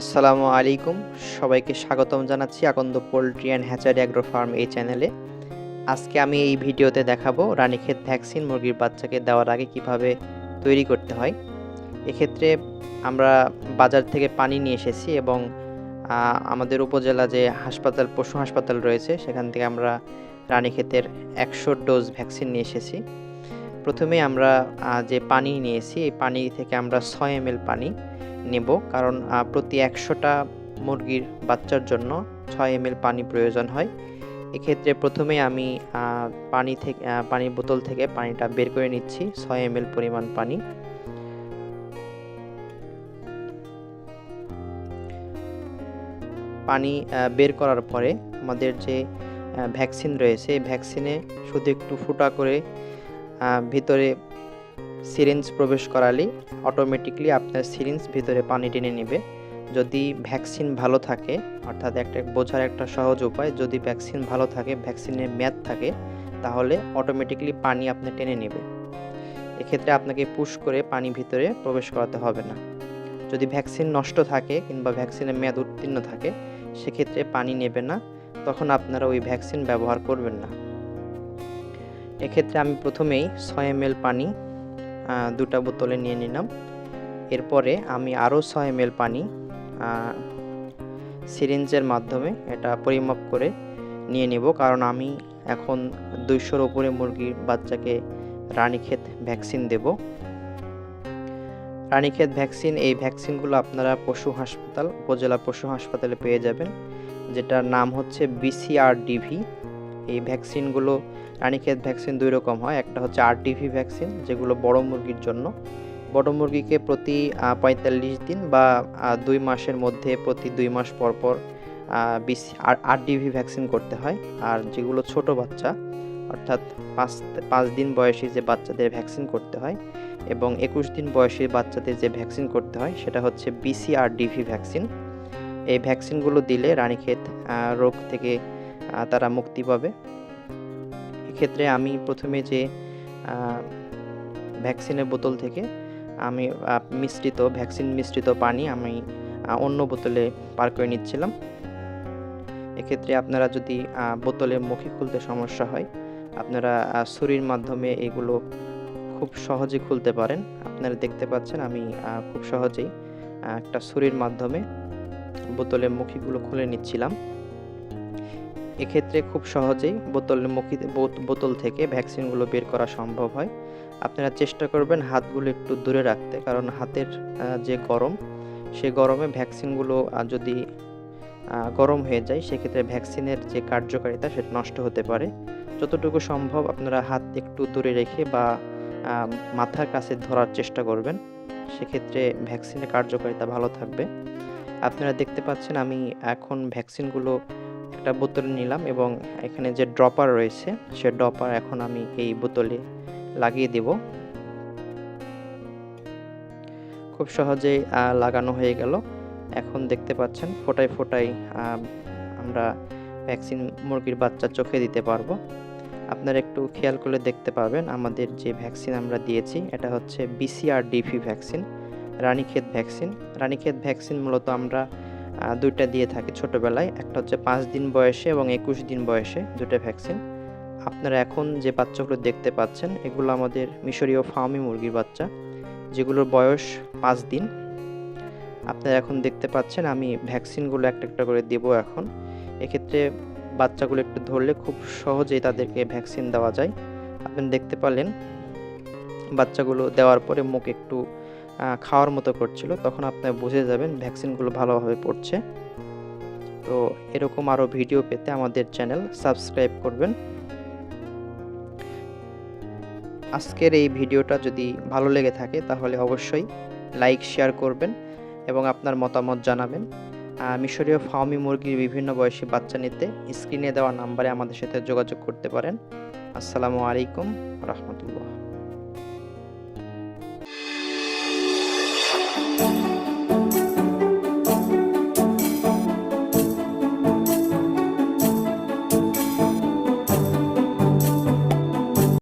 আসসালামু আলাইকুম। সবাইকে স্বাগতম জানাচ্ছি Akand poultry and hatchery agro farm এই চ্যানেলে। আজকে আমি এই ভিডিওতে দেখাবো রানীক্ষেত ভ্যাকসিন মুরগির বাচ্চাকে দেওয়ার আগে কীভাবে তৈরি করতে হয়। এক্ষেত্রে আমরা বাজার থেকে পানি নিয়ে এসেছি এবং আমাদের উপজেলা যে হাসপাতাল, পশু হাসপাতাল রয়েছে, সেখান থেকে আমরা রানীক্ষেতের একশো ডোজ ভ্যাকসিন নিয়ে এসেছি। প্রথমে আমরা যে পানি নিয়েছি এই পানি থেকে আমরা ছয় এম পানি নেব, কারণ প্রতি একশোটা মুরগির বাচ্চার জন্য ছয় এম পানি প্রয়োজন হয়। এক্ষেত্রে প্রথমে আমি পানি থেকে পানির বোতল থেকে পানিটা বের করে নিচ্ছি, ছয় এম পরিমাণ পানি। পানি বের করার পরে আমাদের যে ভ্যাকসিন রয়েছে ভ্যাকসিনে শুধু একটু ফুটা করে ভিতরে সিরিঞ্জ প্রবেশ করালেই অটোমেটিকলি আপনার সিরিঞ্জ ভিতরে পানি টেনে নেবে। যদি ভ্যাকসিন ভালো থাকে, অর্থাৎ একটা বোঝার একটা সহজ উপায়, যদি ভ্যাকসিন ভালো থাকে ভ্যাকসিনের মেয়াদ থাকে, তাহলে অটোমেটিকলি পানি আপনি টেনে নেবে। এক্ষেত্রে আপনাকে পুশ করে পানি ভিতরে প্রবেশ করাতে হবে না। যদি ভ্যাকসিন নষ্ট থাকে কিংবা ভ্যাকসিনের মেয়াদ উত্তীর্ণ থাকে, সেক্ষেত্রে পানি নেবে না, তখন আপনারা ওই ভ্যাকসিন ব্যবহার করবেন না। এক্ষেত্রে আমি প্রথমেই ছয় এম পানি দুটা বোতলে নিয়ে নিলাম। এরপরে আমি আরও ছয় এম পানি সিরিঞ্জের মাধ্যমে এটা পরিমাপ করে নিয়ে নিব। কারণ আমি এখন দুইশোর ওপরে মুরগির বাচ্চাকে রানীক্ষেত ভ্যাকসিন দেব। রানীক্ষেত ভ্যাকসিন, এই ভ্যাকসিনগুলো আপনারা পশু হাসপাতাল, উপজেলা পশু হাসপাতালে পেয়ে যাবেন। যেটার নাম হচ্ছে বিসিআরডিভি এই ভ্যাকসিনগুলো, রানীক্ষেত ভ্যাকসিন দুই রকম হয়। একটা হচ্ছে আর আরটিভি ভ্যাকসিন, যেগুলো বড় মুরগির জন্য। বড় মুরগিকে প্রতি পঁয়তাল্লিশ দিন বা দুই মাসের মধ্যে প্রতি দুই মাস পর পর বিশ আরডিভি ভ্যাকসিন করতে হয়। আর যেগুলো ছোট বাচ্চা, অর্থাৎ পাঁচ পাঁচ দিন বয়সী যে বাচ্চাদের ভ্যাকসিন করতে হয় এবং একুশ দিন বয়সী বাচ্চাদের যে ভ্যাকসিন করতে হয়, সেটা হচ্ছে বিসিআরডিভি ভ্যাকসিন। এই ভ্যাকসিনগুলো দিলে রানীক্ষেত রোগ থেকে তারা মুক্তি পাবে। এক্ষেত্রে আমি প্রথমে যে ভ্যাকসিনের বোতল থেকে আমি মিশ্রিত ভ্যাকসিন মিশ্রিত পানি আমি অন্য বোতলে পার করে নিচ্ছিলাম। এক্ষেত্রে আপনারা যদি আহ, বোতলের মুখে খুলতে সমস্যা হয় আপনারা ছুরির মাধ্যমে এগুলো খুব সহজে খুলতে পারেন। আপনারা দেখতে পাচ্ছেন আমি খুব সহজেই একটা ছুরির মাধ্যমে বোতলের মুখিগুলো খুলে নিচ্ছিলাম। এক্ষেত্রে খুব সহজেই বোতলের মুখি বোতল থেকে ভ্যাকসিনগুলো বের করা সম্ভব হয়। আপনারা চেষ্টা করবেন হাতগুলো একটু দূরে রাখতে, কারণ হাতের যে গরম সেই গরমে ভ্যাকসিনগুলো যদি গরম হয়ে যায়, সেক্ষেত্রে ভ্যাকসিনের যে কার্যকারিতা সেটা নষ্ট হতে পারে। যতটুকু সম্ভব আপনারা হাত একটু দূরে রেখে বা মাথার কাছে ধরার চেষ্টা করবেন। সেক্ষেত্রে ভ্যাকসিনের কার্যকারিতা ভালো থাকবে। আপনারা দেখতে পাচ্ছেন আমি এখন ভ্যাকসিনগুলো একটা বোতল নিলাম এবং এখানে যে ড্রপার রয়েছে, সে ড্রপার এখন আমি এই বোতলে লাগিয়ে দেব। খুব সহজেই লাগানো হয়ে গেল। এখন দেখতে পাচ্ছেন, ফোটায় ফোটায় আমরা ভ্যাকসিন মুরগির বাচ্চা চোখে দিতে পারব। আপনারা একটু খেয়াল করলে দেখতে পাবেন, আমাদের যে ভ্যাকসিন আমরা দিয়েছি, এটা হচ্ছে BCR DV vaccine Ranikhet vaccine. Ranikhet vaccine মূলত আমরা দুইটা দিয়ে থাকে ছোটোবেলায়। একটা হচ্ছে পাঁচ দিন বয়সে এবং একুশ দিন বয়সে দুটো ভ্যাকসিন আপনারা এখন যে বাচ্চাগুলো দেখতে পাচ্ছেন, এগুলো আমাদের মিশরীয় ফার্মি মুরগির বাচ্চা, যেগুলোর বয়স পাঁচ দিন। আপনারা এখন দেখতে পাচ্ছেন, আমি ভ্যাকসিনগুলো একটা একটা করে দেবো এখন। এক্ষেত্রে বাচ্চাগুলো একটু ধরলে খুব সহজেই তাদেরকে ভ্যাকসিন দেওয়া যায়। আপনি দেখতে পারলেন, বাচ্চাগুলো দেওয়ার পরে মুখ একটু খাওয়ার মতো করছিল, তখন আপনি বুঝে যাবেন ভ্যাকসিনগুলো ভালোভাবে পড়ছে। তো এরকম আরও ভিডিও পেতে আমাদের চ্যানেল সাবস্ক্রাইব করবেন। আজকের এই ভিডিওটা যদি ভালো লেগে থাকে, তাহলে অবশ্যই লাইক, শেয়ার করবেন এবং আপনার মতামত জানাবেন। মিশরীয় ফার্মি মুরগির বিভিন্ন বয়সী বাচ্চা নিতে স্ক্রিনে দেওয়া নাম্বারে আমাদের সাথে যোগাযোগ করতে পারেন। আসসালামু আলাইকুম রহমতুল্লাহ।